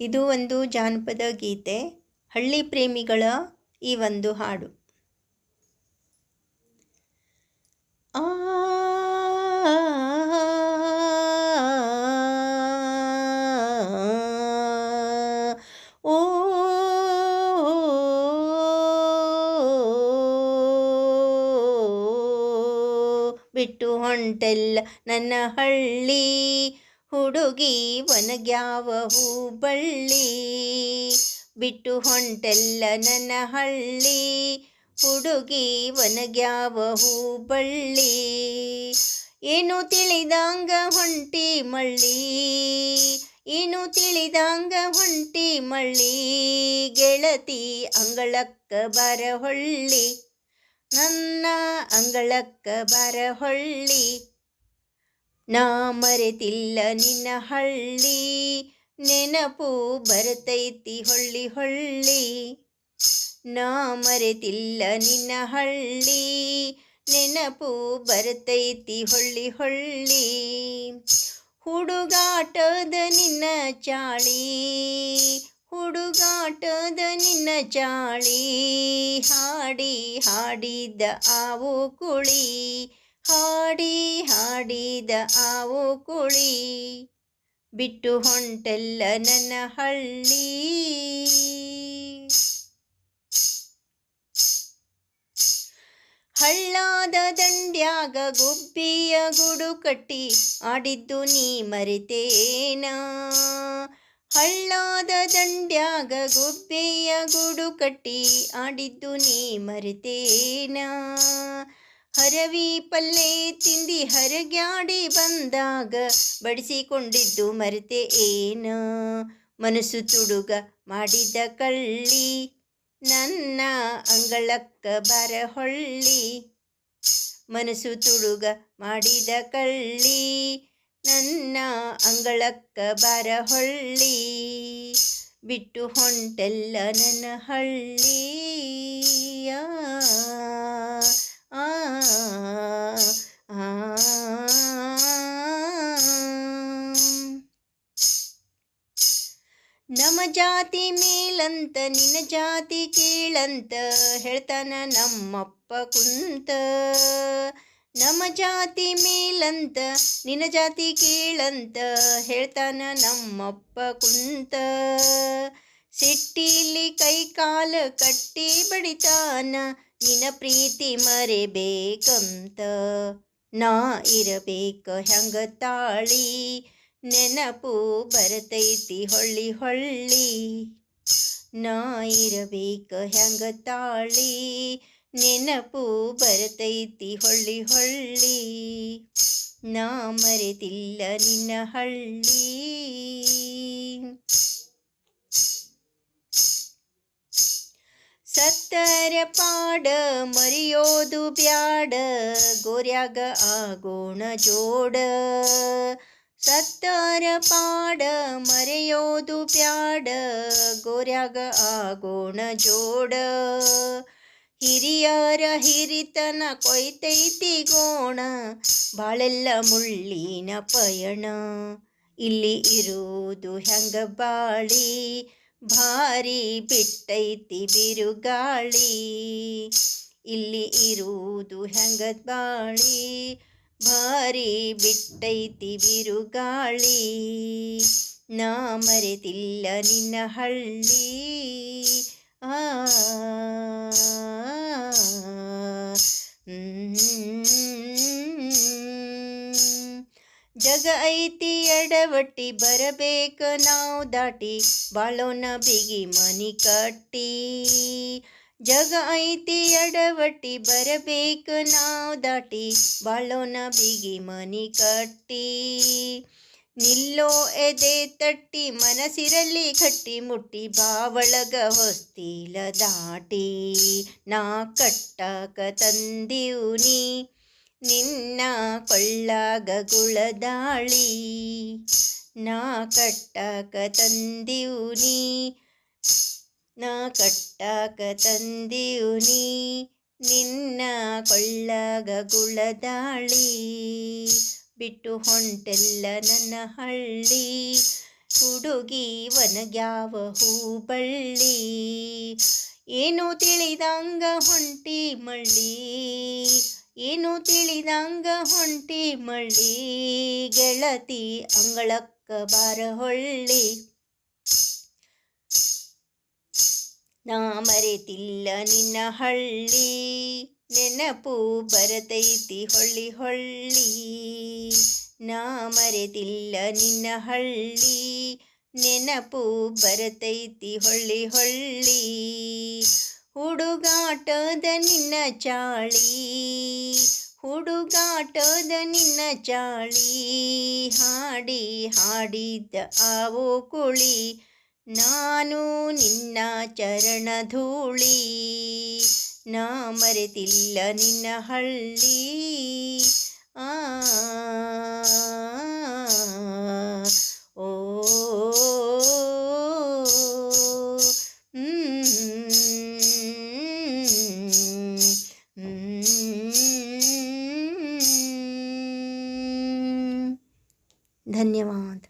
ಇದು ಒಂದು ಜಾನಪದ ಗೀತೆ ಹಳ್ಳಿ ಪ್ರೇಮಿಗಳ ಈ ಒಂದು ಹಾಡು ಆ ಬಿಟ್ಟು ಹೊಂಟೆಲ್ಲ ನನ್ನ ಹಳ್ಳಿ ಹುಡುಗಿ ಒನಗ್ಯಾವ ಹೂಬಳ್ಳಿ ಬಿಟ್ಟು ಹೊಂಟೆಲ್ಲ ನನ್ನ ಹಳ್ಳಿ. ಹುಡುಗಿ ಒನಗ್ಯಾವ ಹೂಬಳ್ಳಿ ಏನು ತಿಳಿದಾಂಗ ಹೊಂಟಿ ಮಳ್ಳಿ? ಏನು ತಿಳಿದಾಂಗ ಹೊಂಟಿ ಮಳ್ಳಿ? ಗೆಳತಿ ಅಂಗಳಕ್ಕ ಬರಹೊಳ್ಳಿ, ನನ್ನ ಅಂಗಳಕ್ಕ ಬರ ಹೊಳ್ಳಿ ನಾ ಮರೆತಿಲ್ಲ ನಿನ್ನ ಹಳ್ಳಿ, ನೆನಪು ಬರ್ತೈತಿ ಹೊಳ್ಳಿ ಹೊಳ್ಳಿ. ನಾ ಮರೆತಿಲ್ಲ ನಿನ್ನ ಹಳ್ಳಿ, ನೆನಪು ಬರ್ತೈತಿ ಹೊಳ್ಳಿ ಹೊಳ್ಳಿ. ಹುಡುಗಾಟದ ನಿನ್ನ ಚಾಳಿ, ಹುಡುಗಾಟದ ನಿನ್ನ ಚಾಳಿ. ಹಾಡಿ ಹಾಡಿದ ಆವು ಕುಳಿ ಹಾಡಿ ಹಾಡಿದ ಆವು ಕುಳಿ ಬಿಟ್ಟು ಹೊಂಟೆಲ್ಲ ನನ್ನ ಹಳ್ಳಿ. ಹಳ್ಳಾದ ದಂಡ್ಯಾಗ ಗುಬ್ಬಿಯ ಗುಡು ಕಟ್ಟಿ ಆಡಿದ್ದು ನೀ ಮರೆತೇನ? ಹಳ್ಳಾದ ದಂಡ್ಯಾಗ ಗುಬ್ಬಿಯ ಗುಡು ಕಟ್ಟಿ ಆಡಿದ್ದು ನೀ ಮರೆತೇನ? ಹರವಿ ಪಲ್ಲೆ ತಿಂದಿ ಹರಗ್ಯಾಡಿ ಬಂದಾಗ ಬಡಿಸಿಕೊಂಡಿದ್ದು ಮರೆತೆ ಏನು? ಮನಸ್ಸು ತುಡುಗ ಮಾಡಿದ ಕಳ್ಳಿ, ನನ್ನ ಅಂಗಳಕ್ಕ ಬರಹೊಳ್ಳಿ ಮನಸ್ಸು ತುಡುಗ ಮಾಡಿದ ಕಳ್ಳಿ, ನನ್ನ ಅಂಗಳಕ್ಕ ಬರಹೊಳ್ಳಿ ಬಿಟ್ಟು ಹೊಂಟೆಲ್ಲ ನನ್ನ ಹಳ್ಳಿ. ಜಾತಿ ಮೇಲಂತ, ನಿನ್ನ ಜಾತಿ ಕೀಳಂತ, ಹೇಳ್ತಾನ ನಮ್ಮಪ್ಪ ಕುಂತ. ನಮ್ಮ ಜಾತಿ ಮೇಲಂತ, ನಿನ್ನ ಜಾತಿ ಕೀಳಂತ, ಹೇಳ್ತಾನ ನಮ್ಮಪ್ಪ ಕುಂತ. ಸಿಟ್ಟಿಲಿ ಕೈ ಕಾಲ ಕಟ್ಟಿ ಬಡಿತಾನ, ನಿನ್ನ ಪ್ರೀತಿ ಮರೆಬೇಕಂತ. ನಾ ಇರಬೇಕ ಹೆಂಗ ತಾಳಿ? ನೆನಪು ಬರತೈತಿ ಹೊಳ್ಳಿ ಹೊಳ್ಳಿ. ನಾ ಇರಬೇಕ ಹೆಂಗ ತಾಳಿ? ನೆನಪು ಬರತೈತಿ ಹೊಳ್ಳಿ ಹೊಳ್ಳಿ. ನಾ ಮರೆತಿಲ್ಲ ನಿನ್ನ ಹಳ್ಳಿ. ಸತ್ತರ ಪಾಡ ಮರಿಯೋದು ಬ್ಯಾಡ, ಗೋರ್ಯಾಗ ಆಗೋಣ ಜೋಡ. ಸತ್ತರ ಪಾಡ ಮರೆಯೋದು ಪ್ಯಾಡ ಗೋರ್ಯಾಗ ಆಗೋಣ ಜೋಡ. ಹಿರಿಯರ ಹಿರಿತನ ಕೊಯ್ತೈತಿ ಗೋಣ, ಬಾಳೆಲ್ಲ ಮುಳ್ಳಿನ ಪಯಣ. ಇಲ್ಲಿ ಇರುವುದು ಹೆಂಗ ಬಾಳಿ, ಭಾರಿ ಬಿಟ್ಟೈತಿ ಬಿರುಗಾಳಿ. ಇಲ್ಲಿ ಇರುವುದು ಹೆಂಗ ಬಾಳಿ ಭಾರಿ ಬಿಟ್ಟೈತಿ ಬಿರುಗಾಳಿ. ನಾ ಮರೆತಿಲ್ಲ ನಿನ್ನ ಹಳ್ಳಿ. ಆ ಜಗ ಐತಿ ಎಡವಟ್ಟಿ, ಬರಬೇಕು ನಾವು ದಾಟಿ. ಬಾಳೋನ ಬಿಗಿ ಮನಿ ಕಟ್ಟಿ. ಜಗ ಐತಿ ಎಡವಟ್ಟಿ, ಬರಬೇಕು ನಾವು ದಾಟಿ, ಬಾಳೋನ ಬಿಗಿ ಮನಿ ಕಟ್ಟಿ. ನಿಲ್ಲೋ ಎದೆ ತಟ್ಟಿ ಮನಸ್ಸಿರಲಿ ಕಟ್ಟಿ, ಮುಟ್ಟಿ, ಬಾವಳಗ ಹೊಸ್ತಿಲ ದಾಟಿ. ನಾ ಕಟ್ಟಾಕ ತಂದಿವ್ನಿ ನಿನ್ನ ಕೊಳ್ಳಾಗ ಗುಳದಾಳಿ ನಾ ಕಟ್ಟಾಕ ತಂದಿವ್ನಿ ನಾ ಕಟ್ಟಾಕ ನೀ, ನಿನ್ನ ಕೊಳ್ಳಾಗ ಗುಳದಾಳಿ. ಬಿಟ್ಟು ಹೊಂಟೆಲ್ಲ ನನ್ನ ಹಳ್ಳಿ ಹುಡು ಹುಡುಗಿ ಒನಗ್ಯಾವ ಹೂಬಳ್ಳಿ. ಏನು ತಿಳಿದಂಗ ಹೊಂಟಿ ಮಳ್ಳಿ, ಏನು ತಿಳಿದಂಗ ಹೊಂಟಿ ಮಳ್ಳಿ. ಗೆಳತಿ ಅಂಗಳಕ್ಕ ಬಾರ ಹೊಳ್ಳಿ. ನಾ ಮರೆತಿಲ್ಲ ನಿನ್ನ ಹಳ್ಳಿ, ನೆನಪು ಬರತೈತಿ ಹೊಳ್ಳಿ ಹೊಳ್ಳಿ. ನಾ ಮರೆತಿಲ್ಲ ನಿನ್ನ ಹಳ್ಳಿ, ನೆನಪು ಬರತೈತಿ ಹೊಳ್ಳಿ ಹೊಳ್ಳಿ. ಹುಡುಗಾಟದ ನಿನ್ನ ಚಾಳಿ, ಹುಡುಗಾಟದ ನಿನ್ನ ಚಾಳಿ. ಹಾಡಿ ಹಾಡಿದ ಆವೋ ಕುಳಿ ನಾನು ನಿನ್ನ ಚರಣ ಧೂಳಿ ನಾ ಮರೆತಿಲ್ಲ ನಿನ್ನ ಹಳ್ಳಿ ಆ ಓ ಧನ್ಯವಾದ